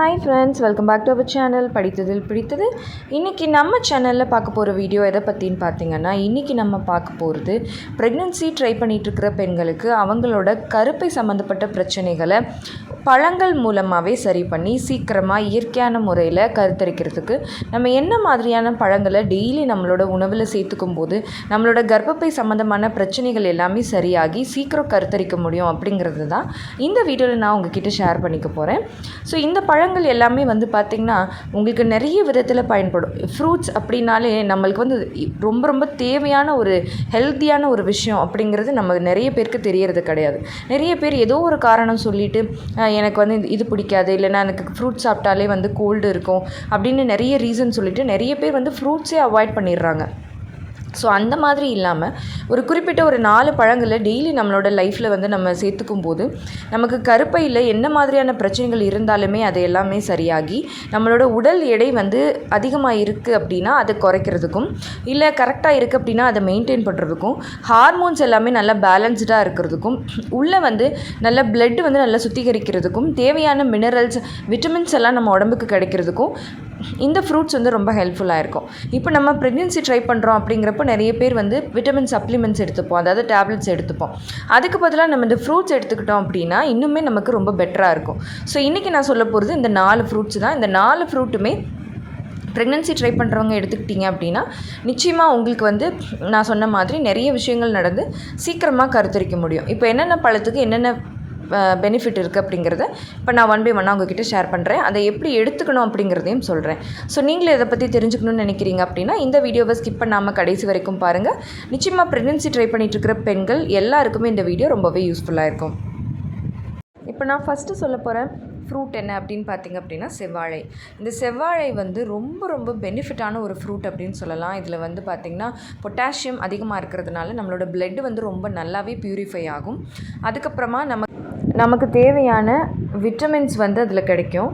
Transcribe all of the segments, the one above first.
Hi friends welcome back to our channel படித்ததில் பிடித்தது. இன்றைக்கி நம்ம சேனலில் பார்க்க போகிற வீடியோ எதை பற்றின்னு பார்த்தீங்கன்னா இன்றைக்கி நம்ம பார்க்க போகிறது ப்ரெக்னென்சி ட்ரை பண்ணிகிட்ருக்கிற பெண்களுக்கு அவங்களோட கருப்பை சம்மந்தப்பட்ட பிரச்சனைகளை பழங்கள் மூலமாகவே சரி பண்ணி சீக்கிரமாக இயற்கையான முறையில் கருத்தரிக்கிறதுக்கு நம்ம என்ன மாதிரியான பழங்களை டெய்லி நம்மளோட உணவில் சேர்த்துக்கும் போது நம்மளோட கர்ப்பப்பை சம்மந்தமான பிரச்சனைகள் எல்லாமே சரியாகி சீக்கிரம் கருத்தரிக்க முடியும் அப்படிங்கிறது தான் இந்த வீடியோவில் நான் உங்ககிட்ட ஷேர் பண்ணிக்க போகிறேன் ஸோ இந்த பழங்கள் எல்லாமே வந்து பார்த்திங்கன்னா உங்களுக்கு நிறைய விதத்தில் பயன்படும். ஃப்ரூட்ஸ் அப்படின்னாலே நம்மளுக்கு வந்து ரொம்ப ரொம்ப தேவையான ஒரு ஹெல்த்தியான ஒரு விஷயம் அப்படிங்கிறது நம்ம நிறைய பேருக்கு தெரியறது கிடையாது. நிறைய பேர் ஏதோ ஒரு காரணம் சொல்லிட்டு எனக்கு வந்து இது பிடிக்காது இல்லைனா எனக்கு ஃப்ரூட்ஸ் சாப்பிட்டாலே வந்து கோல்டு இருக்கும் அப்படின்னு நிறைய ரீசன் சொல்லிவிட்டு நிறைய பேர் வந்து ஃப்ரூட்ஸே அவாய்ட் பண்ணிடுறாங்க. ஸோ அந்த மாதிரி இல்லாமல் ஒரு குறிப்பிட்ட ஒரு நாலு பழங்களை டெய்லி நம்மளோட லைஃப்பில் வந்து நம்ம சேர்த்துக்கும் போது நமக்கு கருப்பையில் என்ன மாதிரியான பிரச்சனைகள் இருந்தாலுமே அது எல்லாமே சரியாகி நம்மளோட உடல் எடை வந்து அதிகமாக இருக்குது அப்படின்னா அதை குறைக்கிறதுக்கும் இல்லை கரெக்டாக இருக்குது அப்படின்னா அதை மெயின்டைன் பண்ணுறதுக்கும் ஹார்மோன்ஸ் எல்லாமே நல்லா பேலன்ஸ்டாக இருக்கிறதுக்கும் உள்ளே வந்து நல்ல பிளட் வந்து நல்லா சுத்திகரிக்கிறதுக்கும் தேவையான மினரல்ஸ் விட்டமின்ஸ் எல்லாம் நம்ம உடம்புக்கு கிடைக்கிறதுக்கும் இந்த ஃப்ரூட்ஸ் வந்து ரொம்ப ஹெல்ப்ஃபுல்லாக இருக்கும். இப்போ நம்ம ப்ரெக்னென்சி ட்ரை பண்ணுறோம் அப்படிங்கிறப்ப நிறைய பேர் வந்து விட்டமின் சப்ளிமெண்ட்ஸ் எடுத்துப்போம். அதாவது டேப்லெட்ஸ் எடுத்துப்போம். அதுக்கு பதிலாக நம்ம இந்த ஃப்ரூட்ஸ் எடுத்துக்கிட்டோம் அப்படின்னா இன்னுமே நமக்கு ரொம்ப பெட்டராக இருக்கும். ஸோ இன்றைக்கி நான் சொல்ல போகிறது இந்த நாலு ஃப்ரூட்ஸ் தான். இந்த நாலு ஃப்ரூட்டுமே ப்ரெக்னென்சி ட்ரை பண்ணுறவங்க எடுத்துக்கிட்டிங்க அப்படின்னா நிச்சயமாக உங்களுக்கு வந்து நான் சொன்ன மாதிரி நிறைய விஷயங்கள் நடந்து சீக்கிரமாக கருத்தரிக்க முடியும். இப்போ என்னென்ன பழத்துக்கு என்னென்ன பெனிஃபிட் இருக்குது அப்படிங்கிறத இப்போ நான் ஒன் பை ஒன்னாக உங்ககிட்ட ஷேர் பண்ணுறேன் அதை எப்படி எடுத்துக்கணும் அப்படிங்கிறதையும் சொல்கிறேன் ஸோ நீங்களே இதை பற்றி தெரிஞ்சுக்கணும்னு நினைக்கிறீங்க அப்படின்னா இந்த வீடியோவை ஸ்கிப் பண்ணாமல் கடைசி வரைக்கும் பாருங்கள் நிச்சயமாக ப்ரெக்னென்சி ட்ரை பண்ணிகிட்டு இருக்கிற பெண்கள் எல்லாருக்குமே இந்த வீடியோ ரொம்பவே யூஸ்ஃபுல்லாக இருக்கும். இப்போ நான் ஃபஸ்ட்டு சொல்ல போகிறேன் ஃப்ரூட் என்ன அப்படின்னு பார்த்திங்க அப்படின்னா செவ்வாழை. இந்த செவ்வாழை வந்து ரொம்ப ரொம்ப பெனிஃபிட்டான ஒரு ஃப்ரூட் அப்படின்னு சொல்லலாம். இதில் வந்து பார்த்திங்கன்னா பொட்டாசியம் அதிகமாக இருக்கிறதுனால நம்மளோட பிளட் வந்து ரொம்ப நல்லாவே ப்யூரிஃபை ஆகும். அதுக்கப்புறமா நம்ம நமக்கு தேவையான விட்டமின்ஸ் வந்து அதில் கிடைக்கும்.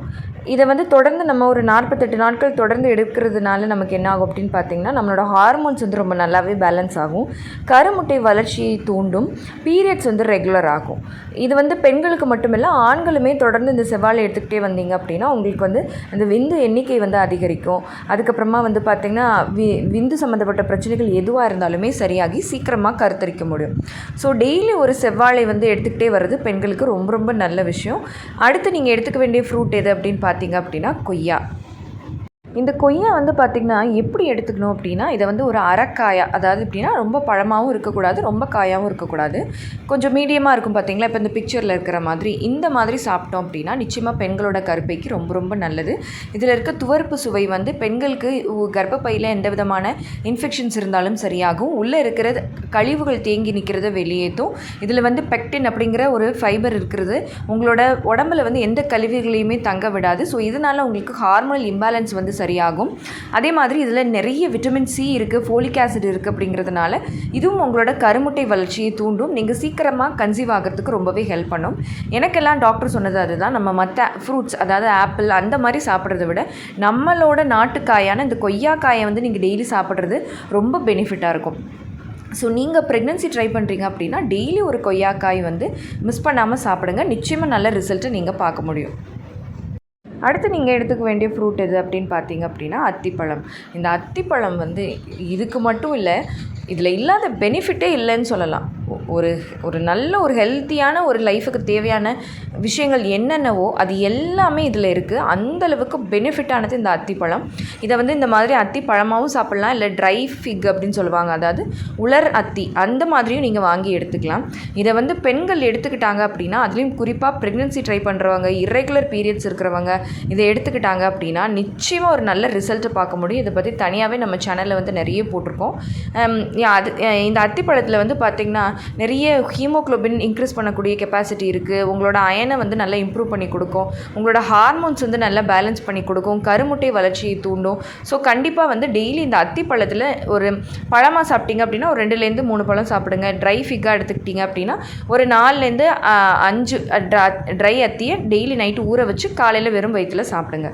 இதை வந்து தொடர்ந்து நம்ம ஒரு நாற்பத்தெட்டு நாட்கள் தொடர்ந்து எடுக்கிறதுனால நமக்கு என்ன ஆகும் அப்படின்னு பார்த்தீங்கன்னா நம்மளோட ஹார்மோன்ஸ் வந்து ரொம்ப நல்லாவே பேலன்ஸ் ஆகும். கருமுட்டை வளர்ச்சியை தூண்டும். பீரியட்ஸ் வந்து ரெகுலர் ஆகும். இது வந்து பெண்களுக்கு மட்டுமில்லை ஆண்களுமே தொடர்ந்து இந்த செவ்வாழை எடுத்துக்கிட்டே வந்தீங்க அப்படின்னா உங்களுக்கு வந்து அந்த விந்து எண்ணிக்கை வந்து அதிகரிக்கும். அதுக்கப்புறமா வந்து பார்த்திங்கன்னா வி விந்து சம்மந்தப்பட்ட பிரச்சனைகள் எதுவாக இருந்தாலுமே சரியாகி சீக்கிரமாக கருத்தரிக்க முடியும். ஸோ டெய்லி ஒரு செவ்வாழை வந்து எடுத்துக்கிட்டே வர்றது பெண்களுக்கு ரொம்ப ரொம்ப நல்ல விஷயம். அடுத்து நீங்கள் எடுத்துக்க வேண்டிய ஃப்ரூட் எது அப்படின்னு பார்த்தீங்க அப்படின்னா கொய்யா. இந்த கொய்யா வந்து பார்த்திங்கன்னா எப்படி எடுத்துக்கணும் அப்படின்னா இதை வந்து ஒரு அரைக்காயா அதாவது எப்படின்னா ரொம்ப பழமாகவும் இருக்கக்கூடாது ரொம்ப காயாகவும் இருக்கக்கூடாது. கொஞ்சம் மீடியமாக இருக்கும் பார்த்திங்களா இப்போ இந்த பிக்சரில் இருக்கிற மாதிரி. இந்த மாதிரி சாப்பிட்டோம் அப்படின்னா நிச்சயமாக பெண்களோட கருப்பைக்கு ரொம்ப ரொம்ப நல்லது. இதில் இருக்க துவர்ப்பு சுவை வந்து பெண்களுக்கு கர்ப்பப்பையில் எந்த விதமான இன்ஃபெக்ஷன்ஸ் இருந்தாலும் சரியாகும். உள்ளே இருக்கிற கழிவுகள் தேங்கி நிற்கிறத வெளியேற்றும். இதில் வந்து பெக்டின் அப்படிங்கிற ஒரு ஃபைபர் இருக்கிறது. உங்களோட உடம்புல வந்து எந்த கழிவுகளையுமே தங்க விடாது. ஸோ இதனால் உங்களுக்கு ஹார்மோனல் இம்பேலன்ஸ் வந்து சரியாகும். அதே மாதிரி இதில் நிறைய விட்டமின் சி இருக்குது ஃபோலிக் ஆசிட் இருக்குது அப்படிங்கிறதுனால இதுவும் உங்களோட கருமுட்டை வளர்ச்சியை தூண்டும். நீங்கள் சீக்கிரமாக கன்சீவ் ஆகிறதுக்கு ரொம்பவே ஹெல்ப் பண்ணும். எனக்கெல்லாம் டாக்டர் சொன்னது அதுதான். நம்ம மற்ற ஃப்ரூட்ஸ் அதாவது ஆப்பிள் அந்த மாதிரி சாப்பிட்றத விட நம்மளோட நாட்டுக்காயான இந்த கொய்யாக்காயை வந்து நீங்கள் டெய்லி சாப்பிட்றது ரொம்ப பெனிஃபிட்டாக இருக்கும். ஸோ நீங்கள் ப்ரெக்னென்சி ட்ரை பண்ணுறீங்க அப்படின்னா டெய்லி ஒரு கொய்யாக்காய் வந்து மிஸ் பண்ணாமல் சாப்பிடுங்க. நிச்சயமாக நல்ல ரிசல்ட்டை நீங்கள் பார்க்க முடியும். அடுத்து நீங்கள் எடுத்துக்க வேண்டிய ஃப்ரூட் எது அப்படின்னு பார்த்தீங்க அப்படின்னா அத்திப்பழம். இந்த அத்திப்பழம் வந்து இதுக்கு மட்டும் இல்லை இதில் இல்லாத பெனிஃபிட்டே இல்லைன்னு சொல்லலாம். ஒரு ஒரு நல்ல ஒரு ஹெல்த்தியான ஒரு லைஃபுக்கு தேவையான விஷயங்கள் என்னென்னவோ அது எல்லாமே இதில் இருக்குது அந்தளவுக்கு பெனிஃபிட்டானது இந்த அத்திப்பழம். இதை வந்து இந்த மாதிரி அத்தி பழமாகவும் சாப்பிட்லாம். இல்லை ட்ரை ஃபிக் அப்படின்னு சொல்லுவாங்க. அதாவது உலர் அத்தி. அந்த மாதிரியும் நீங்கள் வாங்கி எடுத்துக்கலாம். இதை வந்து பெண்கள் எடுத்துக்கிட்டாங்க அப்படின்னா அதுலேயும் குறிப்பாக ப்ரெக்னென்சி ட்ரை பண்ணுறவங்க இரெகுலர் பீரியட்ஸ் இருக்கிறவங்க இதை எடுத்துக்கிட்டாங்க அப்படின்னா நிச்சயமாக ஒரு நல்ல ரிசல்ட்டை பார்க்க முடியும். இதை பற்றி தனியாகவே நம்ம சேனலில் வந்து நிறைய போட்டிருக்கோம். அது இந்த அத்திப்பழத்தில் வந்து பார்த்திங்கன்னா நிறைய ஹீமோக்ளோபின் இன்க்ரீஸ் பண்ணக்கூடிய கெப்பாசிட்டி இருக்குது உங்களோட அயனை வந்து நல்லா இம்ப்ரூவ் பண்ணி கொடுக்கும். உங்களோட ஹார்மோன்ஸ் வந்து நல்லா பேலன்ஸ் பண்ணி கொடுக்கும். கருமுட்டை வளர்ச்சியை தூண்டும். ஸோ கண்டிப்பாக வந்து டெய்லி இந்த அத்தி பழத்தில் ஒரு பழமாக சாப்பிட்டீங்க அப்படின்னா ஒரு ரெண்டுலேருந்து மூணு பழம் சாப்பிடுங்க. ட்ரை ஃபிக்காக எடுத்துக்கிட்டிங்க அப்படின்னா ஒரு நாலுலேருந்து அஞ்சு ட்ரை அத்தியை டெய்லி நைட்டு ஊற வச்சு காலையில் வெறும் வயிற்றில் சாப்பிடுங்க.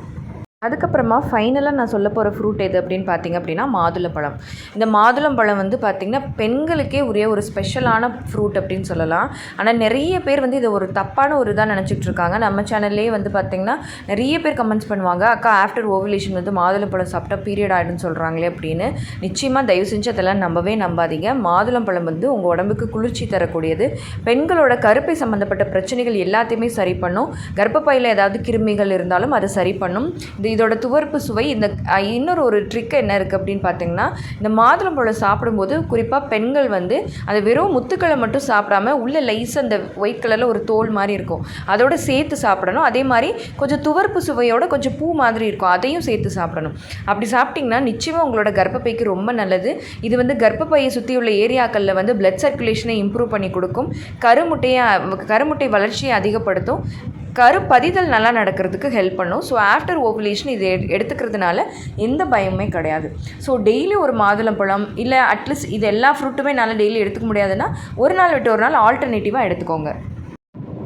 அதுக்கப்புறமா ஃபைனலாக நான் சொல்ல போகிற ஃப்ரூட் எது அப்படின்னு பார்த்தீங்க அப்படின்னா மாதுளம்பழம். இந்த மாதுளம்பழம் வந்து பார்த்திங்கன்னா பெண்களுக்கே உரிய ஒரு ஸ்பெஷலான ஃப்ரூட் அப்படின்னு சொல்லலாம். ஆனால் நிறைய பேர் வந்து இதை ஒரு தப்பான ஒரு இதாக நினச்சிட்டு இருக்காங்க. நம்ம சேனல்லே வந்து பார்த்திங்கன்னா நிறைய பேர் கமெண்ட்ஸ் பண்ணுவாங்க. அக்கா ஆஃப்டர் ஓவலேஷன் வந்து மாதுளம்பழம் சாப்பிட்டா பீரியட் ஆகிடுன்னு சொல்கிறாங்களே அப்படின்னு. நிச்சயமாக தயவு செஞ்சு அதெல்லாம் நம்பவே நம்பாதீங்க. மாதுளம்பழம் வந்து உங்கள் உடம்புக்கு குளிர்ச்சி தரக்கூடியது. பெண்களோட கருப்பை சம்மந்தப்பட்ட பிரச்சனைகள் எல்லாத்தையுமே சரி பண்ணும். கர்ப்பப்பையில் ஏதாவது கிருமிகள் இருந்தாலும் அதை சரி பண்ணும். இந்த இதோட துவர்ப்பு சுவை இந்த இன்னொரு ஒரு ட்ரிக் என்ன இருக்குது அப்படின்னு பார்த்தீங்கன்னா இந்த மாதுளம்பழம் சாப்பிடும்போது குறிப்பாக பெண்கள் வந்து அது வெறும் முத்துக்களை மட்டும் சாப்பிடாம உள்ள லைஸ் அந்த ஒயிட் கலரில் ஒரு தோல் மாதிரி இருக்கும். அதோட சேர்த்து சாப்பிடணும். அதே மாதிரி கொஞ்சம் துவர்ப்பு சுவையோட கொஞ்சம் பூ மாதிரி இருக்கும். அதையும் சேர்த்து சாப்பிடணும். அப்படி சாப்பிட்டிங்கன்னா நிச்சயமாக உங்களோட கர்ப்பப்பைக்கு ரொம்ப நல்லது. இது வந்து கர்ப்பப்பையை சுற்றி உள்ள ஏரியாக்களில் வந்து பிளட் சர்க்குலேஷனை இம்ப்ரூவ் பண்ணி கொடுக்கும். கருமுட்டையை கருமுட்டை வளர்ச்சியை அதிகப்படுத்தும். கருப்பதிதல் நல்லா நடக்கிறதுக்கு ஹெல்ப் பண்ணும். ஸோ ஆஃப்டர் ஓவுலேஷன் இது எடுத்துக்கிறதுனால எந்த பயமுமே கிடையாது. ஸோ டெய்லி ஒரு மாதுளம்பழம் இல்லை அட்லீஸ்ட் இது எல்லா ஃப்ரூட்டுமே நல்லா டெய்லி எடுத்துக்க முடியாதுன்னா ஒரு நாள் விட்டு ஒரு நாள் ஆல்டர்னேட்டிவாக எடுத்துக்கோங்க.